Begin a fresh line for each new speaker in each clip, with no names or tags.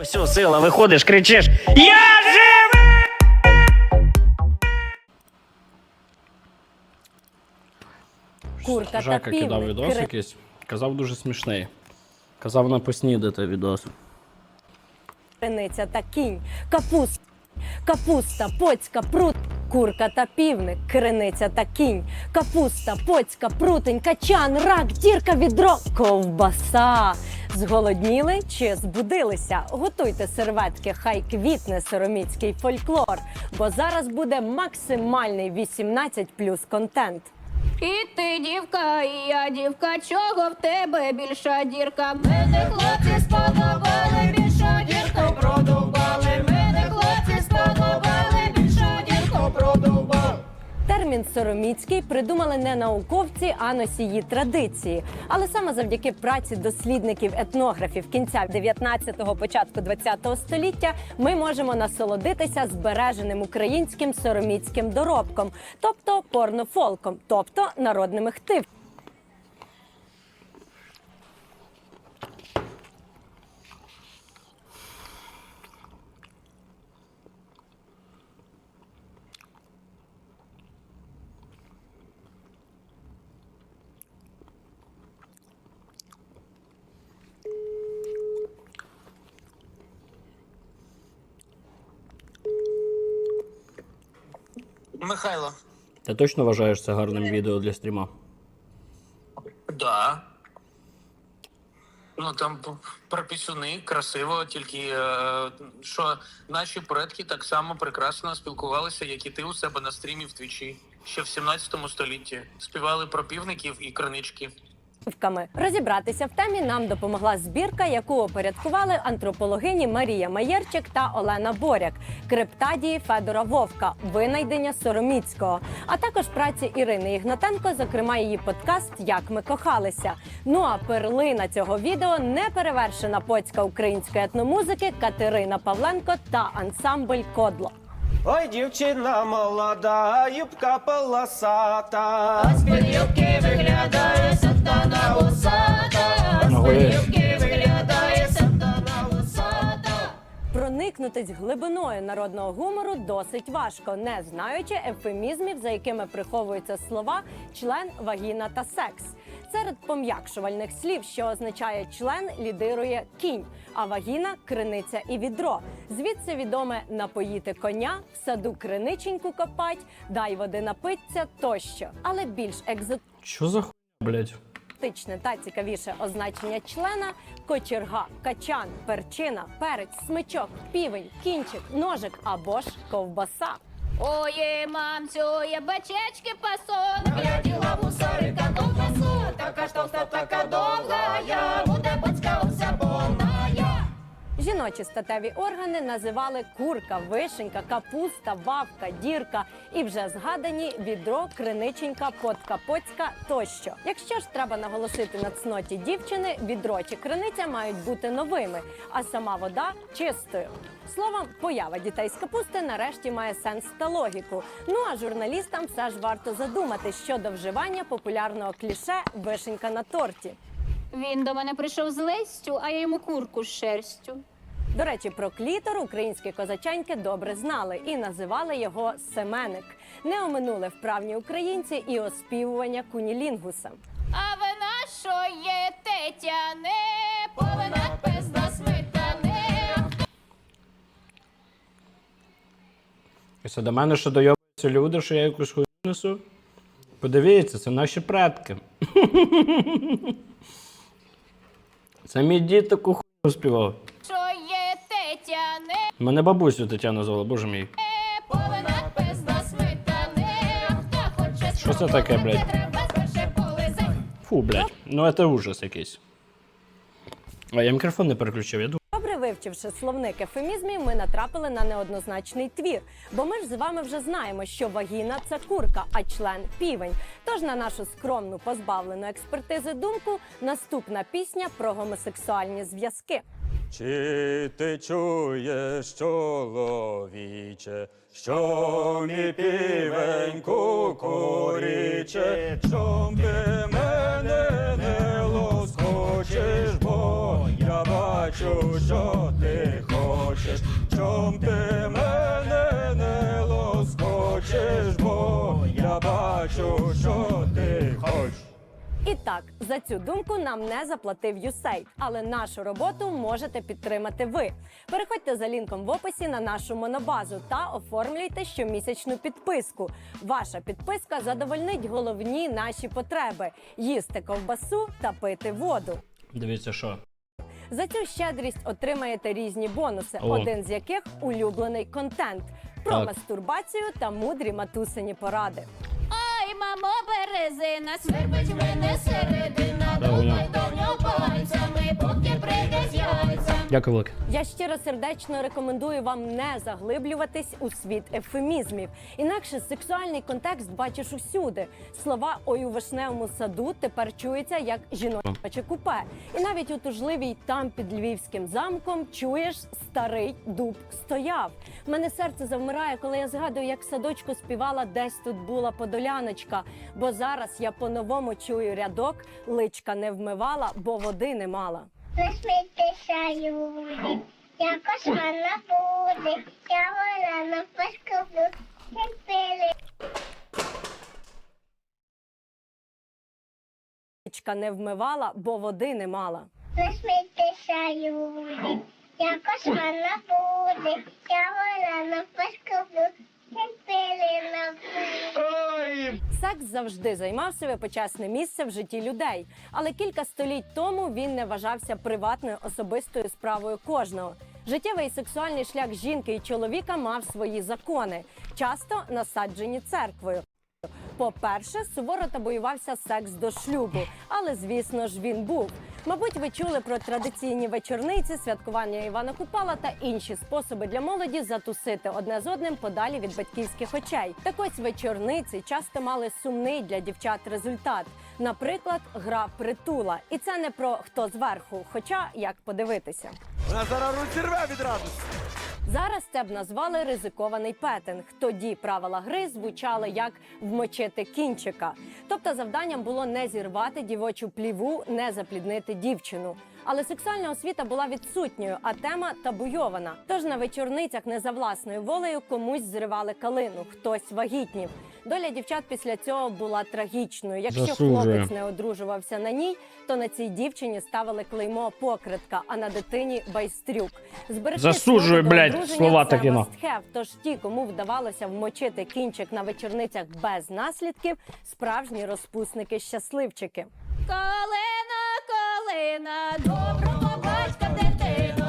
Усю сила, виходиш, кричиш. Я живий!
Курка та
Жака кидав
півник.
відос
кри-
якийсь. Казав дуже смішний. Казав на поснідати відос.
Криниця та кінь, капуста, капуста, поцька, прут, курка та півник, криниця та кінь, капуста, поцька, прутень, качан, рак, дірка, відро, ковбаса. Зголодніли чи збудилися? Готуйте серветки, хай квітне сироміцький фольклор, бо зараз буде максимальний 18 плюс контент.
І ти дівка, і я дівка, чого в тебе більша дірка? Мене хлопці сподобали,
Термін сороміцький придумали не науковці, а носії традиції. Але саме завдяки праці дослідників етнографів кінця 19-го, початку 20-го століття ми можемо насолодитися збереженим українським сороміцьким доробком, тобто порнофолком, тобто народними хтив.
Михайло.
Ти точно вважаєш це гарним відео для стріма?
Да. Ну там про пісюни красиво, тільки е, що наші предки так само прекрасно спілкувалися, як і ти у себе на стрімі в Твічі. Ще в 17 столітті співали про півників і кринички.
Розібратися в темі нам допомогла збірка, яку опорядкували антропологині Марія Маєрчик та Олена Боряк, криптадії Федора Вовка, винайдення Сороміцького, а також праці Ірини Ігнатенко, зокрема її подкаст Як ми кохалися. Ну а перлина цього відео неперевершена поцька української етномузики Катерина Павленко та ансамбль Кодло.
Ой, дівчина молода, юбка полосата.
Спілюки виглядає сатана усата. Виглядає сатана усата.
Проникнутись глибиною народного гумору досить важко, не знаючи ефемізмів, за якими приховуються слова член, вагіна та секс. Серед пом'якшувальних слів, що означає член, лідирує кінь, а вагіна криниця і відро. Звідси відоме напоїти коня, в саду криниченьку копать, дай води напиться тощо. Але більш екзотичне
Що за хуйня, блядь?
Практичне та цікавіше означення члена кочерга, качан, перчина, перець, смичок, півень, кінчик, ножик або ж ковбаса.
Ой, мамцю, я бачечки пасон, гляділа довга, ковбасу, така ж товста, така довга, я буде бацька повна.
Жіночі статеві органи називали курка, вишенька, капуста, вавка, дірка і вже згадані відро, криниченька, потка, поцька тощо. Якщо ж треба наголосити на цноті дівчини, відро чи криниця мають бути новими, а сама вода чистою. Словом, поява дітей з капусти нарешті має сенс та логіку. Ну а журналістам все ж варто задумати щодо вживання популярного кліше вишенька на торті.
Він до мене прийшов з лестю, а я йому курку з шерстю.
До речі, про клітор українські козаченьки добре знали і називали його семеник. Не оминули вправні українці і оспівування кунілінгуса.
А вина, що є тетяне, повинна пизда сметане.
І це до мене ще дойобаються люди, що я якусь хуйню несу. Подивіться, це наші предки. Це мій дід таку хуйню співав. Мене бабусю Тетяна звала, боже мій. Що це таке, блядь? Фу, блядь. Ну це ужас якийсь. А я мікрофон не переключив, я думаю.
Добре вивчивши словник ефемізмів, ми натрапили на неоднозначний твір. Бо ми ж з вами вже знаємо, що вагіна це курка, а член півень. Тож на нашу скромну позбавлену експертизи думку наступна пісня про гомосексуальні зв'язки.
Чи ти чуєш, чоловіче, що мій півень куріче? чом ти мене не лоскочеш, бо я бачу, що ти хочеш, чом ти мене не лоскочеш, бо я бачу, що ти хочеш.
І так, за цю думку нам не заплатив USAID, але нашу роботу можете підтримати ви. Переходьте за лінком в описі на нашу монобазу та оформлюйте щомісячну підписку. Ваша підписка задовольнить головні наші потреби: їсти ковбасу та пити воду.
Дивіться, що.
За цю щедрість отримаєте різні бонуси,
О.
один з яких улюблений контент про
Так.
мастурбацію та мудрі матусині поради.
Мамо, березина, свербить мене середина, Думай, до нього пальцями, поки прийде з яйця.
Дякую, велике.
Я щиро сердечно рекомендую вам не заглиблюватись у світ ефемізмів. Інакше сексуальний контекст бачиш усюди. Слова ой у вишневому саду тепер чуються як жіноче купе. І навіть у тужливій там під львівським замком чуєш старий дуб стояв. В мене серце завмирає, коли я згадую, як в садочку співала десь тут була подоляночка. Бо зараз я по-новому чую рядок, личка не вмивала, бо води не мала.
Не смійтеся, люди, якось вона буде, я вона на пили.
Не вмивала, бо води не мала.
Не смійтеся, люди, якось вона буде, я вона на не пили на пили.
Секс завжди займав себе почесне місце в житті людей, але кілька століть тому він не вважався приватною особистою справою кожного. Життєвий і сексуальний шлях жінки і чоловіка мав свої закони, часто насаджені церквою. По-перше, суворо табоювався секс до шлюбу, але звісно ж він був. Мабуть, ви чули про традиційні вечорниці, святкування Івана Купала та інші способи для молоді затусити одне з одним подалі від батьківських очей. Так ось вечорниці часто мали сумний для дівчат результат. Наприклад, гра притула, і це не про хто зверху, хоча як подивитися.
Вона зараз розірве від радості.
Зараз це б назвали ризикований петинг. Тоді правила гри звучали як вмочити кінчика. Тобто завданням було не зірвати дівочу пліву, не запліднити дівчину. Але сексуальна освіта була відсутньою, а тема табуйована. Тож на вечорницях не за власною волею комусь зривали калину, хтось вагітнів. Доля дівчат після цього була трагічною. Якщо
Засуджую.
хлопець не одружувався на ній, то на цій дівчині ставили клеймо покритка, а на дитині байстрюк. Зберегти слово
блядь, слова такі, ну.
Тож ті, кому вдавалося вмочити кінчик на вечорницях без наслідків, справжні розпусники-щасливчики.
Калина, калина, доброго батька дитино,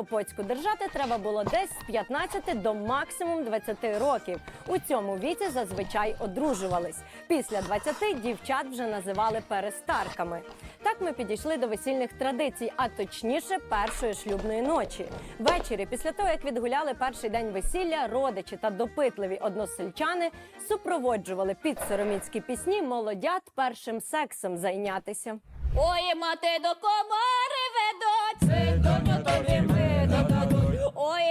Для молодого поцьку держати треба було десь з 15 до максимум 20 років. У цьому віці зазвичай одружувались. Після 20 дівчат вже називали перестарками. Так ми підійшли до весільних традицій, а точніше першої шлюбної ночі. Ввечері, після того як відгуляли перший день весілля, родичі та допитливі односельчани супроводжували під сороміцькі пісні молодят першим сексом зайнятися.
Ой, мати до комори ведуть,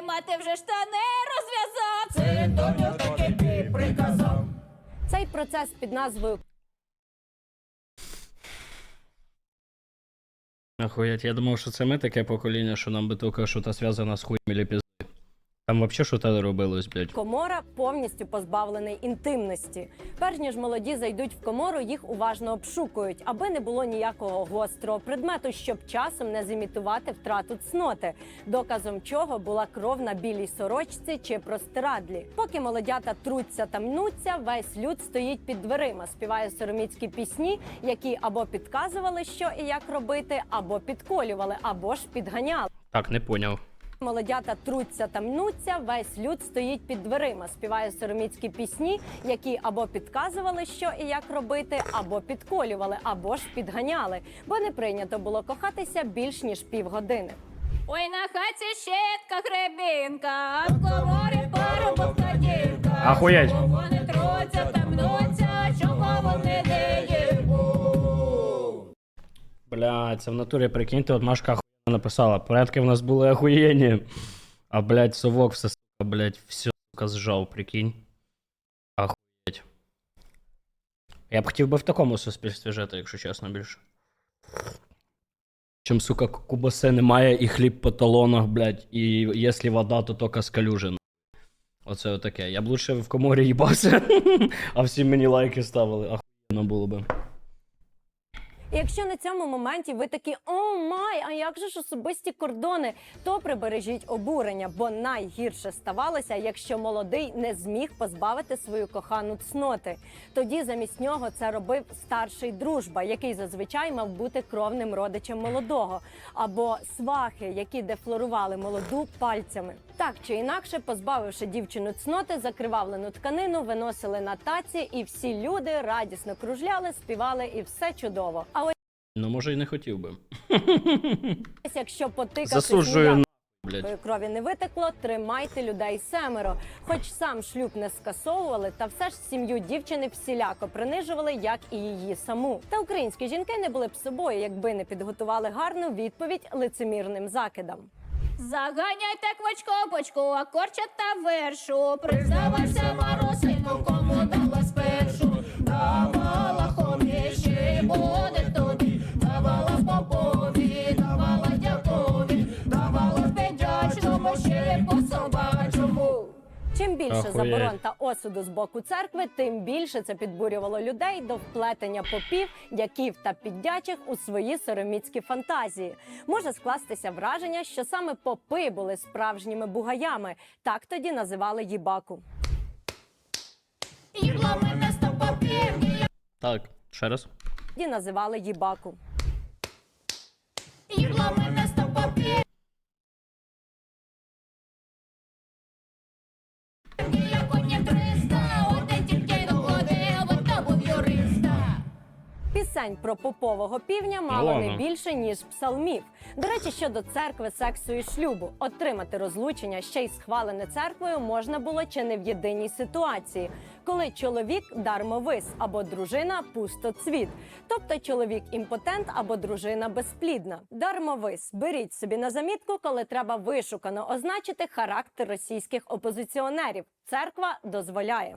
видадуть. Мати вже штани розв'язав, це доню таки ти приказав.
Цей процес під назвою
Охуєть, я думав, що це ми таке покоління, що нам би що та зв'язана з хуєм пізди. Там взагалі щось робилось, блядь.
Комора повністю позбавлений інтимності. Перш ніж молоді зайдуть в комору, їх уважно обшукують, аби не було ніякого гострого предмету, щоб часом не зімітувати втрату цноти, доказом чого була кров на білій сорочці чи простирадлі. Поки молодята труться та мнуться, весь люд стоїть під дверима, співає сороміцькі пісні, які або підказували, що і як робити, або підколювали, або ж підганяли.
Так, не поняв.
Молодята труться та мнуться, весь люд стоїть під дверима, співає сороміцькі пісні, які або підказували, що і як робити, або підколювали, або ж підганяли, бо не прийнято було кохатися більш ніж півгодини.
Ой, на хаті щетка гребінка, а в коморі парубок та дівка.
Ахуєть.
Чого Вони труться та мнуться, чого вони не їбуть.
Блядь, це в натурі, прикиньте, от Машка написала. Порядки в нас були охуєнні. А, блядь, совок все, сука, блядь, все, сука, зжав, прикинь. Охуєть. Я б хотів би в такому суспільстві жити, якщо чесно, більше. Чим, сука, ку- кубаси немає і хліб по талонах, блядь, і якщо вода, то тільки з калюжин. Оце отаке. Я б лучше в коморі їбався, а всі мені лайки ставили. Ахуєнно було би.
І якщо на цьому моменті ви такі о май, а як же ж особисті кордони, то прибережіть обурення, бо найгірше ставалося, якщо молодий не зміг позбавити свою кохану цноти. Тоді замість нього це робив старший дружба, який зазвичай мав бути кровним родичем молодого, або свахи, які дефлорували молоду пальцями. Так чи інакше, позбавивши дівчину цноти, закривавлену тканину виносили на таці, і всі люди радісно кружляли, співали, і все чудово. А
Ну, може, і не хотів би.
якщо потикати
Засуджую на блядь.
крові не витекло, тримайте людей семеро. Хоч сам шлюб не скасовували, та все ж сім'ю дівчини всіляко принижували, як і її саму. Та українські жінки не були б собою, якби не підготували гарну відповідь лицемірним закидам.
Заганяйте квачко почку, а корча та вершу. Признавайся, Маросенько, кому дала спершу. Давала хомі, ще буде
Чим більше
Ахуєть.
заборон та осуду з боку церкви, тим більше це підбурювало людей до вплетення попів, дяків та піддячих у свої сороміцькі фантазії. Може скластися враження, що саме попи були справжніми бугаями. Так тоді називали їбаку.
Їбла мене сто попів,
Так, ще раз.
Тоді називали їбаку.
мене
Пісень про попового півня мало
Ладно.
не більше ніж псалмів. До речі, щодо церкви, сексу і шлюбу, отримати розлучення ще й схвалене церквою можна було чи не в єдиній ситуації, коли чоловік дармовис або дружина пустоцвіт, тобто чоловік імпотент або дружина безплідна. Дармовис беріть собі на замітку, коли треба вишукано означити характер російських опозиціонерів. Церква дозволяє.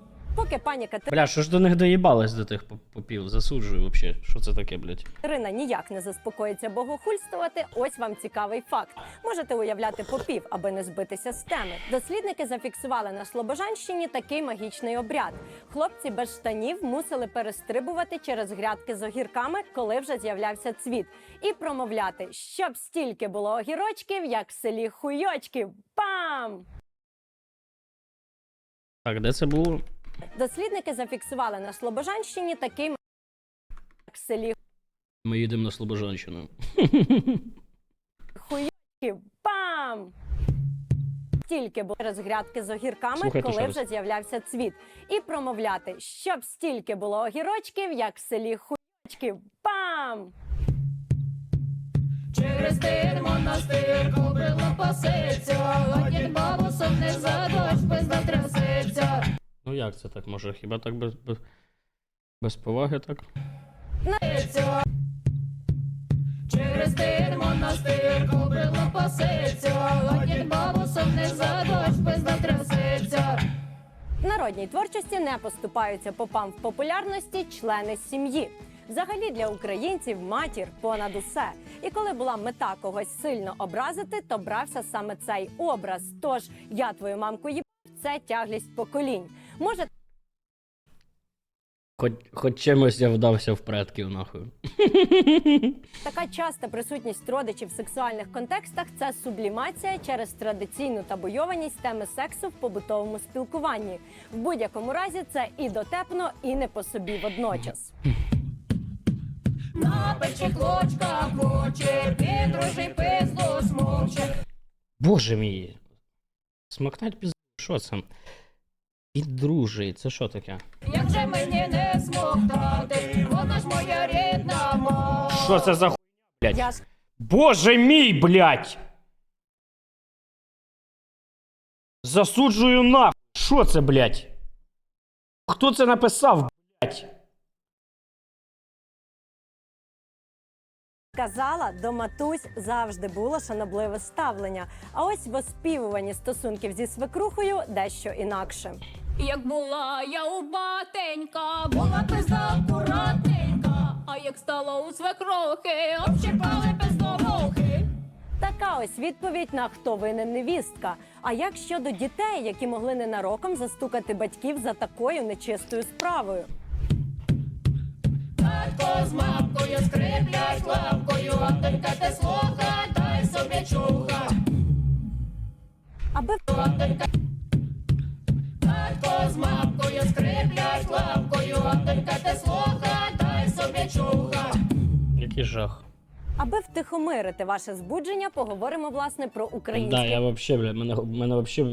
Поки пані Катерина
Бля, що ж до них доїбалось до тих попів? Засуджую вообще. Що це таке, блядь?
Ніяк не заспокоїться богохульствувати. Ось вам цікавий факт. Можете уявляти попів, аби не збитися з теми. Дослідники зафіксували на Слобожанщині такий магічний обряд. Хлопці без штанів мусили перестрибувати через грядки з огірками, коли вже з'являвся цвіт, і промовляти, щоб стільки було огірочків, як в селі хуйочків. Пам!
Так, де це було?
Дослідники зафіксували на Слобожанщині такий в селі
Ми їдемо на Слобожанщину.
хуйки, бам! Стільки було через грядки з огірками,
Слухайте ще
коли
раз.
вже з'являвся цвіт, і промовляти, щоб стільки було огірочків, як в селі хуйочків. Бам!
Через тин монастир кобила паситься, одні бабусок не за дощ без натрясеться.
Ну як це так може? Хіба так без, без, без поваги так?
Через тин монастир кобила паситься, одні бабусок не за дощ без.
В народній творчості не поступаються попам в популярності члени сім'ї. Взагалі для українців матір понад усе. І коли була мета когось сильно образити, то брався саме цей образ. Тож я твою мамку їбав, це тяглість поколінь. Може,
Хоч, хоч чимось я вдався в предків, нахуй.
Така часта присутність родичів в сексуальних контекстах це сублімація через традиційну табуйованість теми сексу в побутовому спілкуванні. В будь-якому разі це і дотепно, і не по собі водночас.
На печі клочка хоче, підружий пизду смокче.
Боже мій. Смоктать пізду, що це? І дружий, це що таке?
Як вже мені не смоктати, вона ж моя рідна мова.
Що це за хуйня, блядь?
Я
Боже мій, блядь! Засуджую нахуй. Що це, блядь? Хто це написав, блядь?
Казала, до матусь завжди було шанобливе ставлення. А ось в оспівуванні стосунків зі свекрухою дещо інакше.
Як була я у батенька, була пизда акуратненька, а як стало у свекрухи, общипали пиздовухи.
Така ось відповідь на хто винен невістка. А як щодо дітей, які могли ненароком застукати батьків за такою нечистою справою?
Татко з мамкою скриплять лапкою, а донька те слуха, дай собі чуха.
Аби
Татко з мамкою скриплять лапкою, а донька те слуха, дай собі чуха.
Який жах.
аби втихомирити ваше збудження, поговоримо власне про українське
Да, я вообще, бля, мене, мене вообще,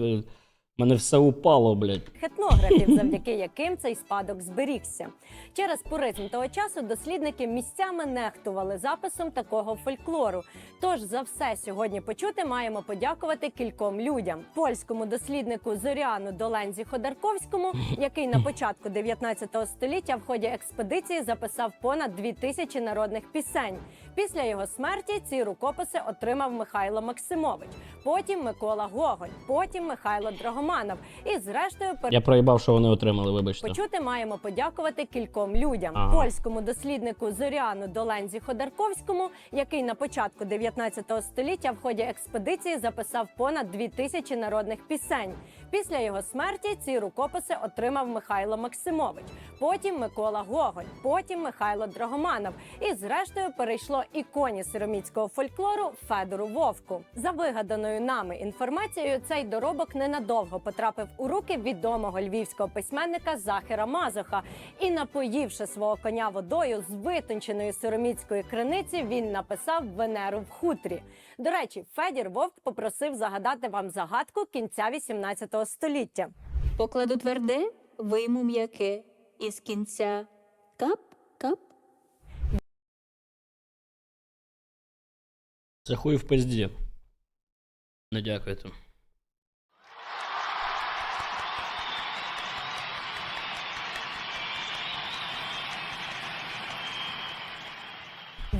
мене все упало, блядь.
етнографів, завдяки яким цей спадок зберігся. Через пуризм того часу дослідники місцями нехтували записом такого фольклору. Тож за все сьогодні почути маємо подякувати кільком людям: польському досліднику Зоряну Долензі Ходорковському, який на початку 19 століття в ході експедиції записав понад 2000 народних пісень. Після його смерті ці рукописи отримав Михайло Максимович, потім Микола Гоголь, потім Михайло Драгоманов. І зрештою
Я проїбав, що вони отримали, вибачте.
Почути маємо подякувати кільком людям:
Ага.
польському досліднику Зоряну Долензі Ходорковському, який на початку 19 століття в ході експедиції записав понад 2000 народних пісень. Після його смерті ці рукописи отримав Михайло Максимович, потім Микола Гоголь, потім Михайло Драгоманов. І зрештою перейшло іконі сироміцького фольклору Федору Вовку. За вигаданою нами інформацією, цей доробок ненадовго потрапив у руки відомого львівського письменника Захера Мазоха. І, напоївши свого коня водою з витонченої сироміцької криниці, він написав Венеру в хутрі. До речі, Федір Вовк попросив загадати вам загадку кінця 18 століття.
Покладу тверде, вийму м'яке, із кінця кап, кап.
Це хуй в пизді. Не дякуйте.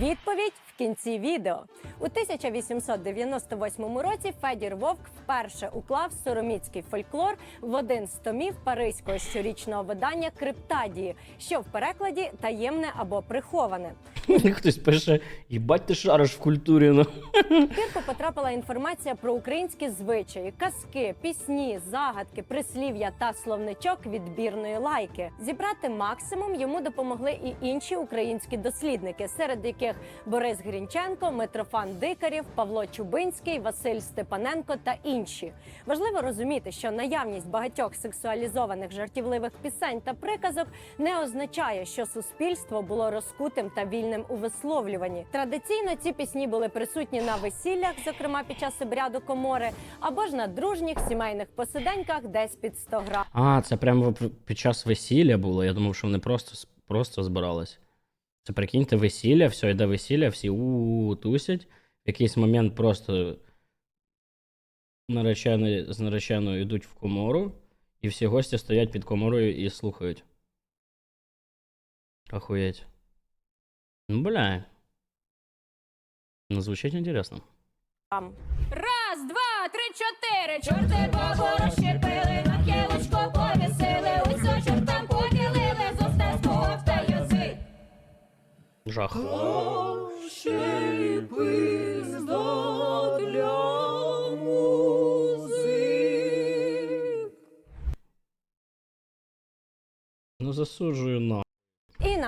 Відповідь в кінці відео. У 1898 році Федір Вовк вперше уклав сороміцький фольклор в один з томів паризького щорічного видання Криптадії, що в перекладі таємне або приховане.
Хтось пише, їбать ти шариш в культурі, ну.
В Кірку потрапила інформація про українські звичаї, казки, пісні, загадки, прислів'я та словничок відбірної лайки. Зібрати максимум йому допомогли і інші українські дослідники, серед яких Борис Грінченко, Митрофан Дикарів, Павло Чубинський, Василь Степаненко та інші. Важливо розуміти, що наявність багатьох сексуалізованих жартівливих пісень та приказок не означає, що суспільство було розкутим та вільним у висловлюванні. Традиційно ці пісні були присутні на весіллях, зокрема під час обряду комори, або ж на дружніх сімейних посиденьках десь під 100 грам.
А, це прямо під час весілля було. Я думав, що вони просто, просто збирались. Це прикиньте, весілля, все, йде весілля, всі у тусять. В якийсь момент просто наречені, з нареченою йдуть в комору, і всі гості стоять під коморою і слухають. Охуєть. Ну, бля. Ну, звучить інтересно.
Раз, два, три, чотири. Чорти бабу розщепили,
Жах. Ну, засуджую на.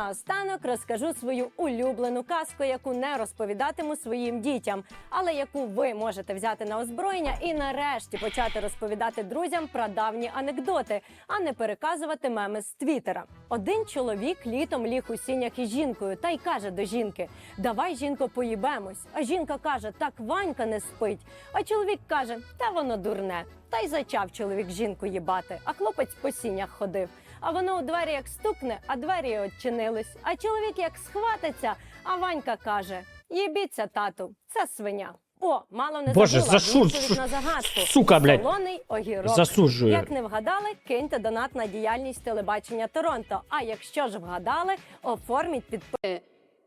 Наостанок розкажу свою улюблену казку, яку не розповідатиму своїм дітям, але яку ви можете взяти на озброєння і нарешті почати розповідати друзям про давні анекдоти, а не переказувати меми з твіттера. Один чоловік літом ліг у сінях із жінкою та й каже до жінки: Давай, жінко, поїбемось. А жінка каже: Так Ванька не спить. А чоловік каже: Та воно дурне. Та й зачав чоловік жінку їбати, а хлопець по сінях ходив. А воно у двері як стукне, а двері odчинились. А чоловік як схватиться, а Ванька каже: Їбіться, тату, це свиня. О, мало не
Боже,
забула
за що?
відповідь на загадку.
Сука, блядь.
Солоний огірок.
Засуджую.
Як не вгадали, киньте донат на діяльність телебачення Торонто. А якщо ж вгадали, оформіть під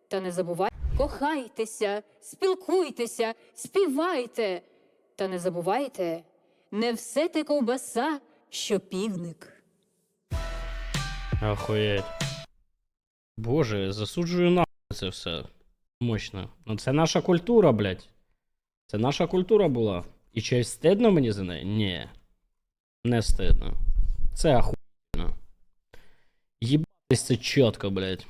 Та не забувайте, кохайтеся, спілкуйтеся, співайте. Та не забувайте, не все те ковбаса, що півник.
Охуєть. Боже, засуджую на це все. Мощно. Ну це наша культура, блядь. Це наша культура була. І чи стидно мені за неї? Ні. Не стидно. Це ахуєнно. Їбатись це чітко, блядь.